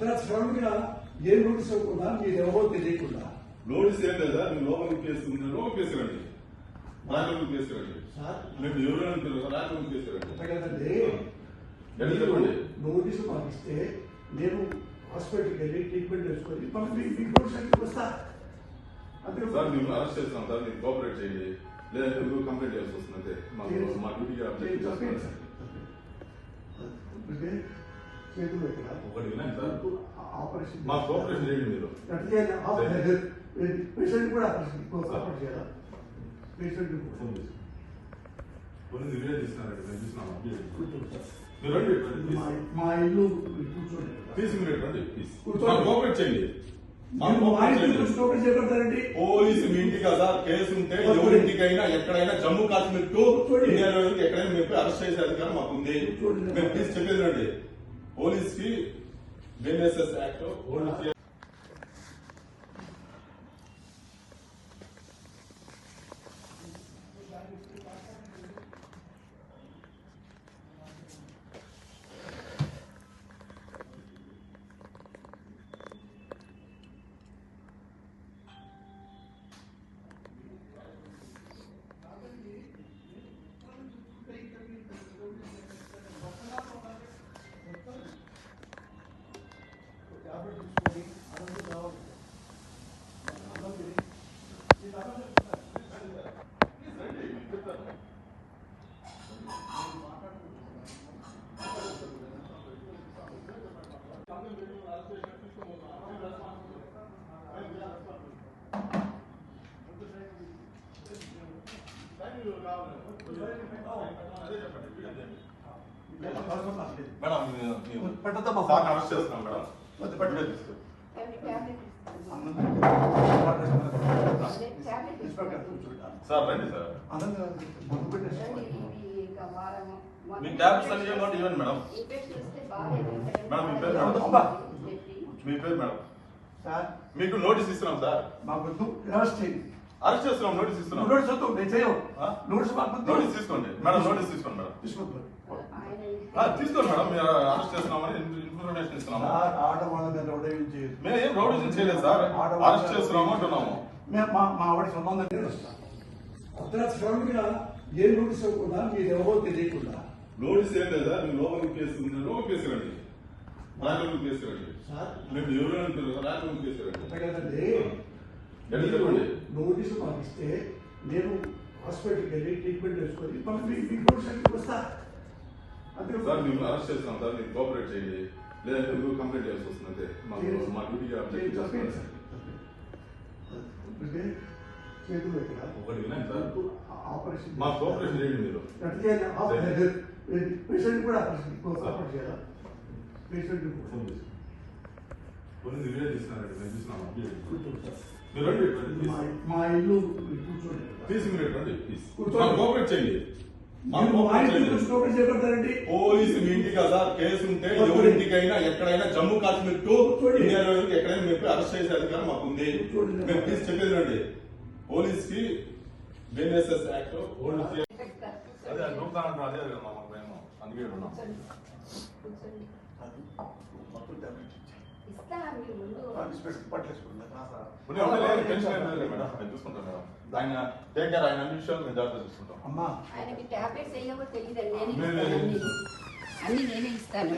సమయంలో ఏ నోటీస్ ఇవ్వకుండా మీరు ఎవరో తెలియకుండా. నోటీస్ ఏం లేదా? మీరు లోపలికి కేసు లోపలికి రాజలోకి కేసురండి సార్. మేము ఎవరు అంటారు రాజలోకి చెప్పండి? నోటీసు మాకు ఇస్తే నేను హాస్పిటల్కి వెళ్ళి ట్రీట్మెంట్ చేసుకొని మళ్ళీ మీ మీ నోటీస్ వస్తా. అంతే సార్ మేము అరెస్ట్ చేస్తాం సార్ మీరు కోఆపరేట్ చేయండి. లేదంటే మీరు కంప్లైంట్ చేయాల్సి వస్తుంది అంతే. మాకు మా డ్యూటీ చేతులు ఇక్కడ ఒకటి వినండి సార్. ఆపరేషన్ మా కోఆపరేషన్ చేయండి మీరు. ఎట్లా చేయాలి? ఆపరేషన్ పేషెంట్ కూడా ఆపరేషన్ ఆపరేషన్ చేయాలా? పేషెంట్ కూడా. ఫోన్ చేసి. పోలీసు వీడియో మేము. మీరు రండి. మా- మా ఇల్లు మీరు కూర్చోండి తీసి మీరు రండి ప్లీజ్. కూర్చోండి. మాకు కోఆపరేట్ చేయండి. మాకు మీరు మా కోఆపరేట్ ఇంటి కదా. కేసు ఉంటే ఎవరింటికైనా ఎక్కడైనా జమ్మూ కాశ్మీర్ టు. ఇండియాలో ఎక్కడైనా మేము అరెస్ట్ చేసే అధికారం మాకు ఉంది చూడండి. మేము ప్లీజ్ చెప్పేది రండి. పోలీస్కి బిఎన్ఎస్ఎస్ యాక్ట్ మేడం మేము పట్టదమ్మా. సార్ అరెస్ట్ చేస్తున్నాం మేడం వద్దు, తీసుకో. సార్ రండి సార్. మీ అన్ని ఇవ్వండి ఇవ్వండి మేడం. మేడం, మీ పేరు. మీ పేరు మేడం. సార్. మీకు నోటీస్ ఇస్తున్నాం సార్. మాకు వద్దు అరెస్ట్ చేయండి. అరెస్ట్ చేస్తున్నాం నోటీస్ ఇస్తున్నాం. నోటీస్ వద్దు నేను ఆ? నోటీస్ మాకు. నోటీస్ తీసుకోండి. మేడం నోటీస్ తీసుకోండి మేడం. ఆ, తీసుకోండి మేడం. మీరు అరెస్ట్ చేస్తున్నామని ఇన్ఫర్మేషన్ ఇస్తున్నాము. సార్ ఆడవాళ్ళ మీద రౌడీలు చేయదు మేము ఏం చేయలేదు సార్. అరెస్ట్ చేస్తున్నాము అంటున్నాము. మేము మా మా ఆవిడ సొంతం దగ్గర వస్తాం అర్ధరాత్రి సమయంలో ఏ నోటీస్ ఇవ్వకుండా మీరు ఎవరో తెలియకుండా. నోటీస్ ఏం లేదా? మీరు లోపలికి కేసు ఉంది లోపలికి కేసు రండి. రాజలోకి కేసు రండి. సార్. మేము ఎవరు అంటారు రాజలోకి కేసు రండి. అంతే కదండి. చెప్పండి? నోటీసు ఇస్తే నేను హాస్పిటల్కి వెళ్ళి ట్రీట్మెంట్ చేసుకొని మళ్ళీ నోటీస్ వస్తా. సార్ మేము అరెస్ట్ చేస్తున్నాం సార్ మీరు కోఆపరేట్ చేయండి. లేదంటే మీరు కంప్లైంట్ చేయాల్సి వస్తుంది అంతే. మాకు మా డ్యూటీ చేయండి, తప్పేంటి సార్? ఇప్పటికే చేతులు ఇక్కడ ఒకటి వినండి సార్. ఆపరేషన్ మా కోఆపరేషన్ చేయండి మీరు. పేషెంట్ కూడా ఆపరేషన్ ఆపరేషన్ చేయాలా? పేషెంట్ పోలీసు వీడియో తీస్తున్నారండి మేము చూసినాం update. కూర్చోండి సార్. మీరు రండి మా ఇల్లు కూర్చోండి. తీసి మీరు రండి ప్లీజ్ కూర్చోండి. కోఆపరేట్ చేయండి. మా పోలీసు ఇంటికి కదా కేసు ఉంటే ఎవరింటికైనా ఎక్కడైనా జమ్మూ కాశ్మీర్ టు. ఇండియాలో ఎక్కడైనా మేము అరెస్ట్ చేసే అధికారం మాకు ఉంది. మేము ప్లీజ్ చెప్పేది రండి పోలీస్కి బిఎన్ఎస్ఎస్ యాక్ట్ అదే అదే అందుకే ఆయన టేక్ కేర్ ఆయన అన్ని విషయాలు మేము జాగ్రత్త చూసుకుంటాం అమ్మా. ఆయనకి టాబ్లెట్స్ వేయవో తెలియదండి. నేనే లేదు, ఇస్తాను లేదు. అన్ని. అన్ని నేనే ఇస్తాను.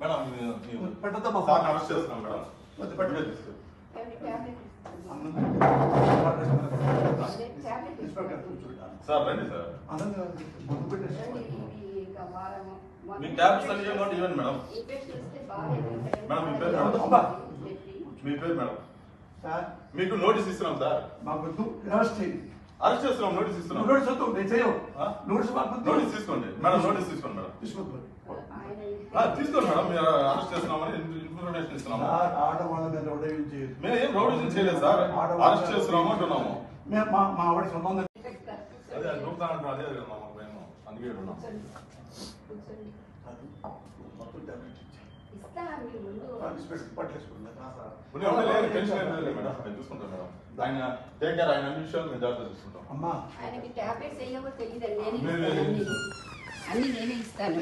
మేడం మేము పట్టదమ్మా సార్ అరెస్ట్ చేస్తున్నాం మేడం వద్దు, పెట్టు. వీడియో తీసుకో. సార్ రండి మీకు ట్యాబ్లెట్స్ అన్ని ఇవ్వండి ఇవ్వండి మేడం. మేడం, మీ పేరు మీ పేరు మేడం. సార్. మీకు నోటీస్ ఇస్తున్నాం సార్. మాకు వద్దు అరెస్ట్ అరెస్ట్ చేస్తున్నాం నోటీస్ ఇస్తున్నాం. నోటీస్? నోటీస్ మాకు తీసుకోండి. మేడం నోటీస్ తీసుకోండి మేడం. ఆ, తీసుకోండి మేడం. మీరు అరెస్ట్ చేస్తున్నామని ఇన్ఫర్మేషన్ ఇస్తున్నాము. సార్ ఆడవాళ్ళ మీద ఉదయం చేయదు మేము ఏం రౌడీజం చేయలేదు సార్. అరెస్ట్ చేస్తున్నాము అంటున్నాము. మేము మా మా ఆవిడ ఇన్స్పెక్టర్ అదే అది నూపుతా అంటారు అదే భయం అందుకే ఉన్నాం. మొత్తం ఆయన టేక్ కేర్ ఆయన అన్ని విషయాలు మేము జాగ్రత్త చూసుకుంటాం. అమ్మా. ఆయనకి టాబ్లెట్స్ వేయవో తెలియదండి. నేనే లేదు, ఇస్తాను లేదు. అన్ని. నేనే ఇస్తాను.